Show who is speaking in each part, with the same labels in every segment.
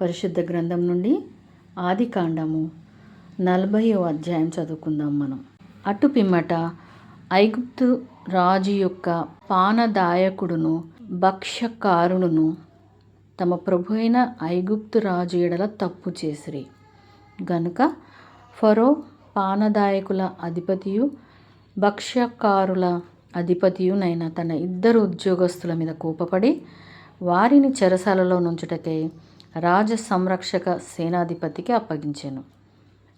Speaker 1: పరిశుద్ధ గ్రంథం నుండి ఆది కాండము నలభైవ అధ్యాయం చదువుకుందాం మనం. అటు పిమ్మట ఐగుప్తు రాజు యొక్క పానదాయకుడును భక్ష్యకారుడును తమ ప్రభు అయిన ఐగుప్తు రాజు ఎడల తప్పు చేసిరి. గనుక ఫరో పానదాయకుల అధిపతియు భక్ష్యకారుల అధిపతియునైన తన ఇద్దరు ఉద్యోగస్తుల మీద కోపపడి వారిని చెరసాలలో నుంచుటకై రాజ సంరక్షక సేనాధిపతికి అప్పగించాను.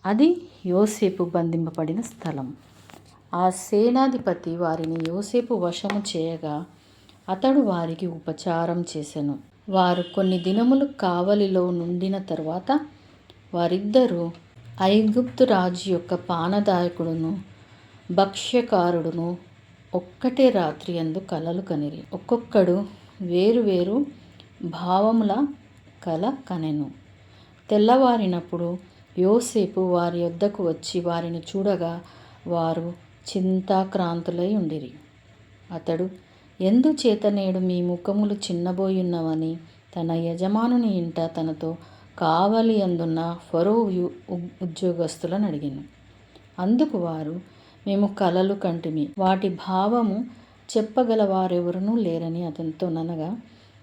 Speaker 1: అది యోసేపు బంధింపబడిన స్థలం. ఆ సేనాధిపతి వారిని యోసేపు వశము చేయగా అతడు వారికి ఉపచారం చేసెను. వారు కొన్ని దినములు కావలిలో నుండిన తర్వాత వారిద్దరూ ఐగుప్తు రాజు యొక్క పానదాయకుడును భక్ష్యకారుడును ఒక్కటే రాత్రి అందు కలలు కనిరి. ఒక్కొక్కడు వేరు వేరు భావముల కల కనెను. తెల్లవారినప్పుడు యోసేపు వారి యొద్దకు వచ్చి వారిని చూడగా వారు చింతాక్రాంతులై ఉండిరి. అతడు ఎందుచేత నేడు మీ ముఖములు చిన్నబోయున్నవని తన యజమానుని ఇంట తనతో కావలి అందున్న ఫరో ఉద్యోగస్తులను అడిగాను. అందుకు వారు మేము కలలు కంటిమి. వాటి భావము చెప్పగల వారెవరునూ లేరని అతనితో ననగా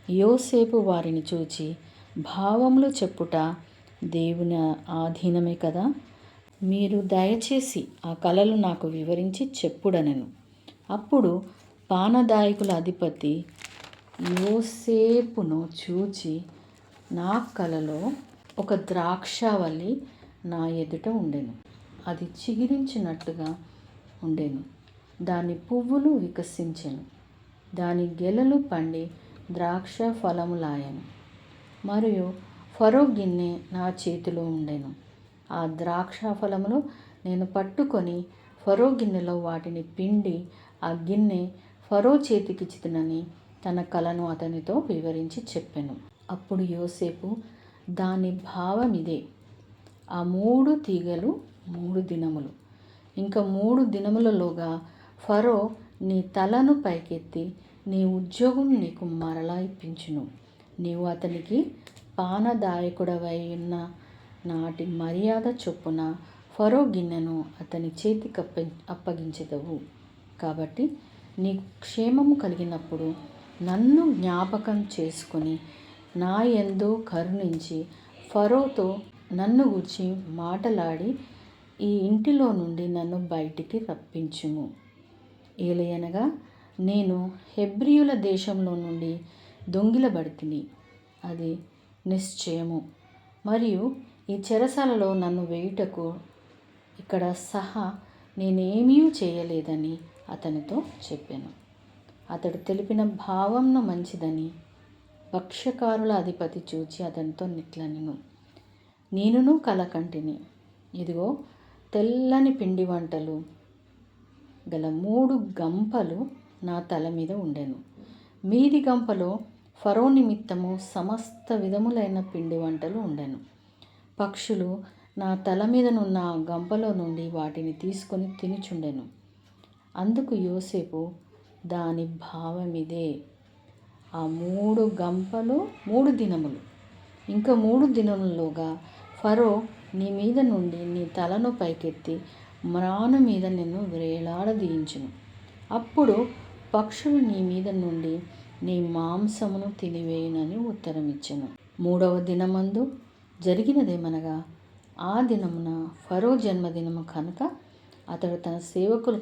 Speaker 1: యోసేపు వారిని చూచి భావములు చెప్పుట దేవుని ఆధీనమే కదా? మీరు దయచేసి ఆ కళలు నాకు వివరించి చెప్పుడనెను. అప్పుడు పానదాయకుల అధిపతి యోసేపును చూచి నా కలలో ఒక ద్రాక్షావల్లి నా ఎదుట ఉండెను. అది చిగిరించినట్టుగా ఉండెను. దాని పువ్వులు వికసించెను. దాని గెలలు పండి ద్రాక్ష ఫలములాయను మరియు ఫరో గిన్నె నా చేతిలో ఉండెను. ఆ ద్రాక్ష ఫలములు నేను పట్టుకొని ఫరో గిన్నెలో వాటిని పిండి ఆ గిన్నె ఫరో చేతికిచ్చితినని తన కలను అతనితో వివరించి చెప్పాను. అప్పుడు యోసేపు దాని భావం ఇదే ఆ మూడు తీగలు మూడు దినములు. ఇంకా మూడు దినములలోగా ఫరో నీ తలను పైకెత్తి నీ ఉద్యోగం నీకు మరలా ఇప్పించును. నీవు అతనికి పానదాయకుడవై ఉన్న నాటి మర్యాద చొప్పున ఫరో గిన్నెను అతని చేతికి అప్ప అప్పగించదవు. కాబట్టి నీకు క్షేమము కలిగినప్పుడు నన్ను జ్ఞాపకం చేసుకొని నా ఎందు కరుణించి ఫరోతో నన్ను గూర్చి మాటలాడి ఈ ఇంటిలో నుండి నన్ను బయటికి రప్పించుము. ఏలయనగా నేను హెబ్రియుల దేశంలో నుండి దొంగిలబడితిని అది నిశ్చయము. మరియు ఈ చెరసాలలో నన్ను వేయుటకు ఇక్కడ సహా నేనేమీ చేయలేదని అతనితో చెప్పాను. అతడు తెలిపిన భావంను మంచిదని భక్ష్యకారుల అధిపతి చూచి అతనితో నిట్లనెను. నేనును కలకంటిని. ఇదిగో తెల్లని పిండి వంటలు గల మూడు గంపలు నా తల మీద ఉండెను. మీది గంపలో ఫరో నిమిత్తము సమస్త విధములైన పిండి వంటలు ఉండెను. పక్షులు నా తల మీదనున్న గంపలో నుండి వాటిని తీసుకొని తినుచుండెను. అందుకు యోసేపు దాని భావమిదే. ఆ మూడు గంపలు మూడు దినములు. ఇంకా మూడు దినములలోగా ఫరో నీ మీద నుండి నీ తలను పైకెత్తి మ్రాను మీద నిన్ను వేలాడదీయించును. అప్పుడు పక్షులు నీ మీద నుండి నీ మాంసమును తినివేయునని ఉత్తరం మూడవ దినమందు జరిగినదేమనగా ఆ దినమున ఫరో జన్మదినము కనుక అతడు తన సేవకులు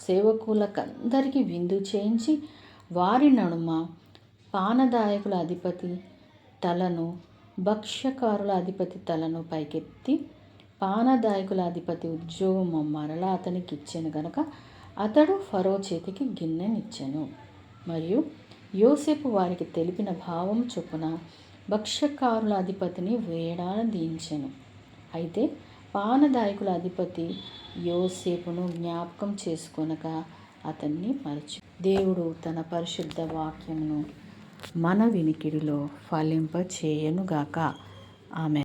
Speaker 1: సేవకులకందరికీ విందు చేయించి వారి నడుమ పానదాయకుల అధిపతి తలను భక్ష్యకారుల అధిపతి తలను పైకెత్తి పానదాయకుల అధిపతి ఉద్యోగం మరలా అతనికి ఇచ్చాను గనక అతడు ఫరో చేతికి గిన్నెనిచ్చాను. మరియు యోసేపు వారికి తెలిపిన భావం చొప్పున భక్ష్యకారుల అధిపతిని వేడాడదీయించాను అయితే పానదాయకుల అధిపతి యోసేపును జ్ఞాపకం చేసుకొనక అతన్ని మరచి దేవుడు తన పరిశుద్ధ వాక్యమును మన వినికిడిలో ఫలింప చేయనుగాక ఆమె